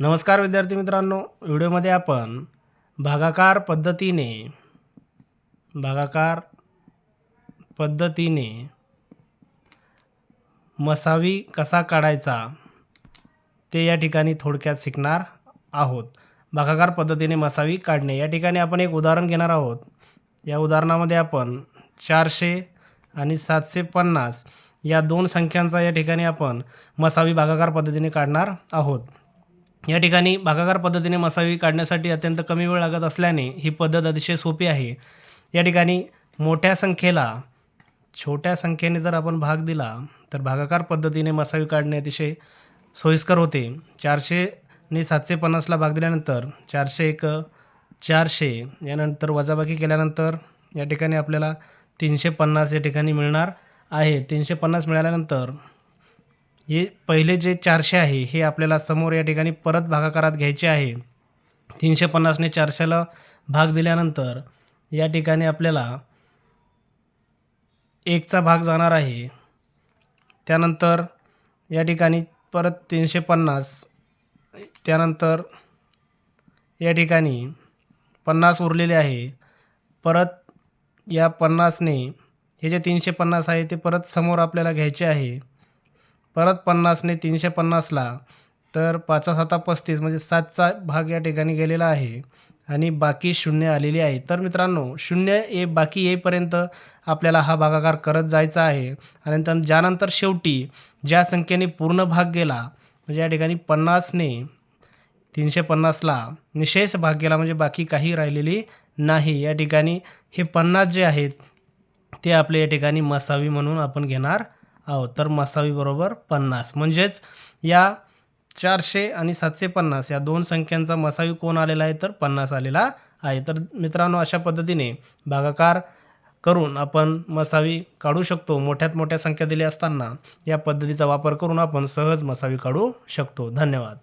नमस्कार विद्यार्थी मित्रांनो. व्हिडिओमध्ये आपण भागाकार पद्धतीने भागाकार पद्धतीने मसावी कसा काढायचा ते या ठिकाणी थोडक्यात शिकणार आहोत. भागाकार पद्धतीने मसावी काढणे. या ठिकाणी आपण एक उदाहरण घेणार आहोत. या उदाहरणामध्ये आपण चारशे आणि सातशे पन्नास या दोन संख्यांचा या ठिकाणी आपण मसावी भागाकार पद्धतीने काढणार आहोत. या ठिकाणी भागाकार पद्धतीने मसावी काढण्यासाठी अत्यंत कमी वेळ लागत असल्याने ही पद्धत अतिशय सोपी आहे. या ठिकाणी मोठ्या संख्येला छोट्या संख्येने जर आपण भाग दिला तर भागाकार पद्धतीने मसावी काढणे अतिशय सोयीस्कर होते. चारशेने सातशे पन्नासला भाग दिल्यानंतर चारशे एक चारशे यानंतर वजाबाकी केल्यानंतर या ठिकाणी आपल्याला तीनशे पन्नास या ठिकाणी मिळणार आहे. तीनशे पन्नास मिळाल्यानंतर हे पहिले जे चारशे आहे हे आपल्याला समोर या ठिकाणी परत भागाकारात घ्यायचे आहे. तीनशे पन्नासने चारशेला भाग दिल्यानंतर या ठिकाणी आपल्याला एकचा भाग जाणार आहे. त्यानंतर या ठिकाणी परत तीनशे पन्नास त्यानंतर या ठिकाणी पन्नास उरलेले आहे. परत या पन्नासने हे जे तीनशे पन्नास आहे ते परत समोर आपल्याला घ्यायचे आहे. परत पन्नासने तीनशे पन्नासला तर पाचा साता पस्तीस म्हणजे सातचा भाग या ठिकाणी गेलेला आहे. आणि बाकी शून्य आलेली आहे. तर मित्रांनो शून्य ये बाकी येईपर्यंत आपल्याला हा भागाकार करत जायचा आहे. आणि तर ज्यानंतर शेवटी ज्या संख्येने पूर्ण भाग गेला म्हणजे या ठिकाणी पन्नासने तीनशे पन्नासला निशेष भाग गेला म्हणजे बाकी काही राहिलेली नाही. या ठिकाणी हे पन्नास जे आहेत ते आपले या ठिकाणी मसावी म्हणून आपण घेणार आहोत तर मसावी बरोबर पन्नास. म्हणजेच या चारशे आणि सातशे पन्नास या दोन संख्यांचा मसावी कोण आलेला आहे? तर पन्नास आलेला आहे. तर मित्रांनो अशा पद्धतीने भागाकार करून आपण मसावी काढू शकतो. मोठ्यात मोठ्या संख्या दिल्या असताना या पद्धतीचा वापर करून आपण सहज मसावी काढू शकतो. धन्यवाद.